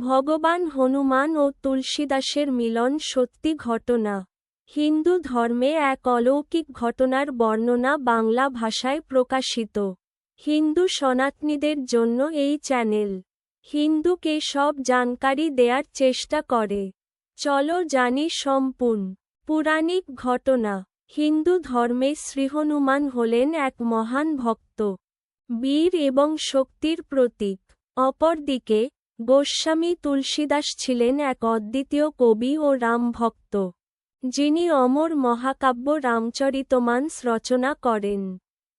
ভগবান হনুমান ও তুলসীদাসের মিলন সত্যি ঘটনা। হিন্দু ধর্মে এক অলৌকিক ঘটনার বর্ণনা বাংলা ভাষায় প্রকাশিত। হিন্দু সনাতনীদের জন্য এই চ্যানেল। হিন্দুকে সব জানকারি দেয়ার চেষ্টা করে। চলো জানি সম্পূর্ণ। পুরাণিক ঘটনা। হিন্দু ধর্মে শ্রীহনুমান হলেন এক মহান ভক্ত। বীর এবং শক্তির প্রতীক। অপরদিকে গোস্বামী তুলসীদাস ছিলেন এক অদ্বিতীয় কবি ও রামভক্ত যিনি অমর মহাকাব্য রামচরিতমানস রচনা করেন।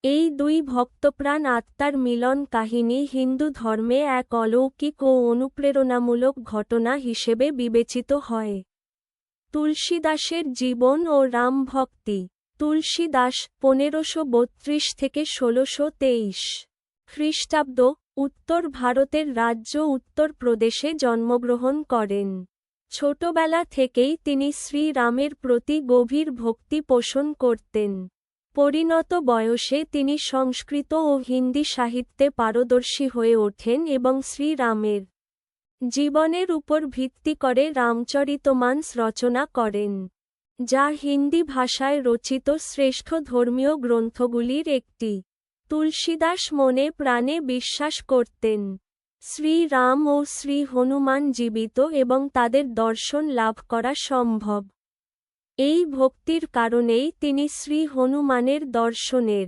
এই দুই ভক্তপ্রাণ আত্মার মিলন কাহিনী হিন্দু ধর্মে এক অলৌকিক ও অনুপ্রেরণামূলক ঘটনা হিসেবে বিবেচিত হয়। তুলসীদাসের জীবন ও রামভক্তি তুলসীদাস পনেরোশো বত্রিশ থেকে ষোলোশো তেইশ খ্রিস্টাব্দ উত্তর ভারতের রাজ্য উত্তরপ্রদেশে জন্মগ্রহণ করেন। ছোটবেলা থেকেই তিনি শ্রীরামের প্রতি গভীর ভক্তি পোষণ করতেন। পরিণত বয়সে তিনি সংস্কৃত ও হিন্দি সাহিত্যে পারদর্শী হয়ে ওঠেন এবং শ্রীরামের জীবনের উপর ভিত্তি করে রামচরিতমানস রচনা করেন, যা হিন্দি ভাষায় রচিত শ্রেষ্ঠ ধর্মীয় গ্রন্থগুলির একটি। তুলসীদাস মনে প্রাণে বিশ্বাস করতেন। শ্রীরাম ও শ্রী হনুমান জীবিত এবং তাদের দর্শন লাভ করা সম্ভব। এই ভক্তির কারণেই তিনি শ্রী হনুমানের দর্শনের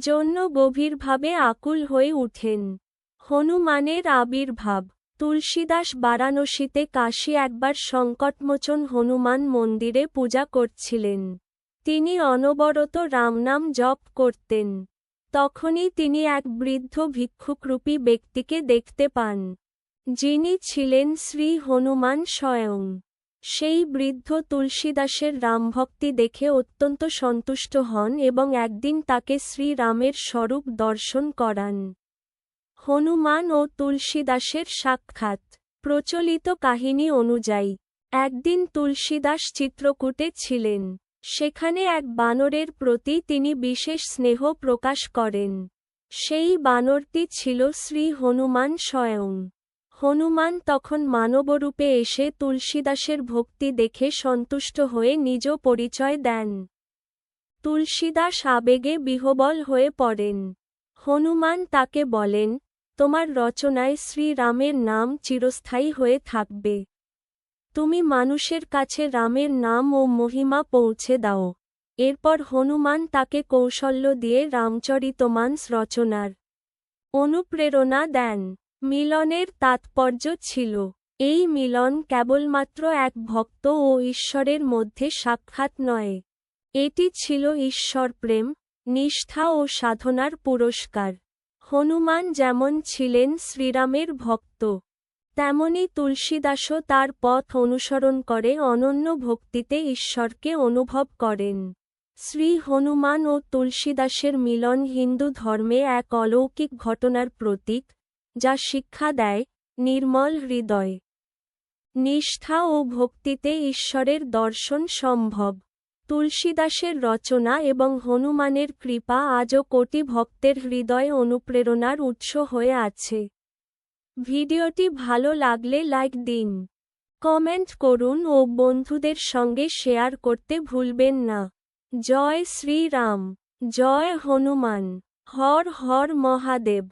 জন্য গভীরভাবে আকুল হয়ে উঠেন। হনুমানের আবির্ভাব, তুলসীদাস বারাণসীতে কাশী একবার সংকটমোচন হনুমান মন্দিরে পূজা করছিলেন। তিনি অনবরত রামনাম জপ করতেন। তখনই তিনি এক বৃদ্ধ ভিক্ষুকরূপী ব্যক্তিকে দেখতে পান, যিনি ছিলেন শ্রী হনুমান স্বয়ং। সেই বৃদ্ধ তুলসীদাসের রামভক্তি দেখে অত্যন্ত সন্তুষ্ট হন এবং একদিন তাকে শ্রীরামের স্বরূপ দর্শন করান। হনুমান ও তুলসীদাসের সাক্ষাৎ। প্রচলিত কাহিনী অনুযায়ী, একদিন তুলসীদাস চিত্রকূটে ছিলেন। সেখানে এক বানরের প্রতি তিনি বিশেষ স্নেহ প্রকাশ করেন। সেই বানরটি ছিল শ্রী হনুমান স্বয়ং। হনুমান তখন মানবরূপে এসে তুলসীদাসের ভক্তি দেখে সন্তুষ্ট হয়ে নিজ পরিচয় দেন। তুলসীদাস আবেগে বিহবল হয়ে পড়েন। হনুমান তাকে বলেন, তোমার রচনায় শ্রীরামের নাম চিরস্থায়ী হয়ে থাকবে। তুমি মানুষের কাছে রামের নাম ও মহিমা পৌঁছে দাও। এরপর হনুমান তাকে কৌশল্য দিয়ে রামচরিতমানস রচনার অনুপ্রেরণা দেন। মিলনের তাৎপর্য ছিল, এই মিলন কেবলমাত্র এক ভক্ত ও ঈশ্বরের মধ্যে সাক্ষাৎ নয়। এটি ছিল ঈশ্বর প্রেম নিষ্ঠা ও সাধনার পুরস্কার। হনুমান যেমন ছিলেন শ্রীরামের ভক্ত তেমনি তুলসীদাসও তার পথ অনুসরণ করে অনন্য ভক্তিতে ঈশ্বরকে অনুভব করেন। শ্রী হনুমান ও তুলসীদাসের মিলন হিন্দু ধর্মে এক অলৌকিক ঘটনার প্রতীক, যা শিক্ষা দেয় নির্মল হৃদয়। নিষ্ঠা ও ভক্তিতে ঈশ্বরের দর্শন সম্ভব। তুলসীদাসের রচনা এবং হনুমানের কৃপা আজও কোটি ভক্তের হৃদয় অনুপ্রেরণার উৎস হয়ে আছে। ভিডিওটি ভালো লাগলে লাইক দিন। কমেন্ট করুন ও বন্ধুদের সঙ্গে শেয়ার করতে ভুলবেন না। জয় শ্রীরাম, জয় হনুমান, হর হর মহাদেব।